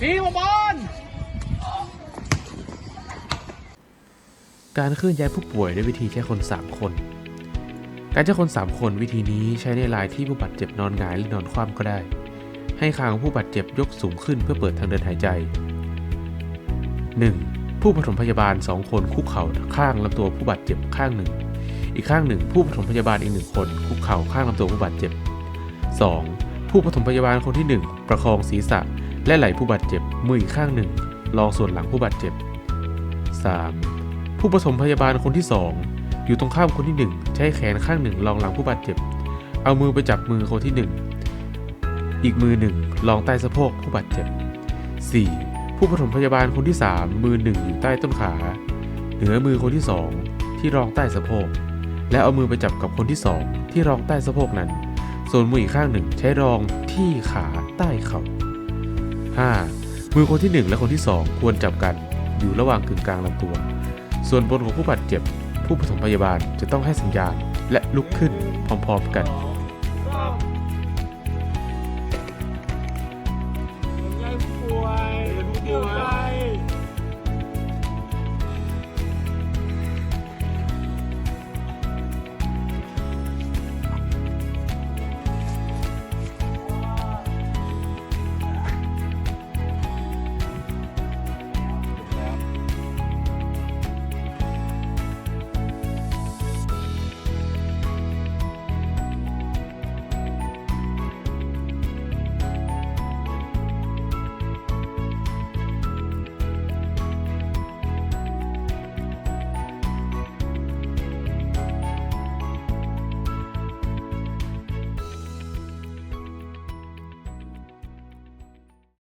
ทีมบอลการเคลื่อนย้ายผู้ป่วยด้วยวิธีใช้คน 3 คน การใช้คน 3 คนวิธีนี้ใช้ในรายที่ผู้บาดเจ็บนอนหงายหรือนอนคว่ำก็ได้ ให้คางของผู้บาดเจ็บยกสูงขึ้นเพื่อเปิดทางเดินหายใจ 1. ผู้ปฐมพยาบาล 2 คนคุกเข่าข้างลำตัวผู้บาดเจ็บข้างหนึ่ง อีกข้างหนึ่ง ผู้ปฐมพยาบาลอีกหนึ่งคนคุกเข่าข้างลำตัวผู้บาดเจ็บ 2. ผู้ปฐมพยาบาลคนที่ 1 ประคองศีรษะ และไหล่ผู้บาดเจ็บมืออีกข้างหนึ่งรองส่วนหลังผู้บาดเจ็บ 3. ผู้ปฐมพยาบาลคนที่ 2 อยู่ตรงข้ามคนที่ 1 ใช้แขนข้างหนึ่งรองหลังผู้บาดเจ็บ เอามือไปจับมือคนที่ 1 อีกมือหนึ่งรองใต้สะโพกผู้บาดเจ็บ 4. ผู้ปฐมพยาบาลคนที่ 3 มือหนึ่งอยู่ใต้ต้นขา เหนือมือคนที่ 2 ที่รองใต้สะโพก และเอามือไปจับกับคนที่ 2 ที่รองใต้สะโพกนั้น ส่วนมืออีกข้างหนึ่งใช้รองที่ขาใต้เข่า 5. มือคนที่ 1 และคนที่ 2 ควรจับกันอยู่ระหว่างกึ่งกลางลำตัว ส่วนบนของผู้บาดเจ็บ ผู้ผสมพยาบาลจะต้องให้สัญญาณและลุกขึ้นพร้อมๆกัน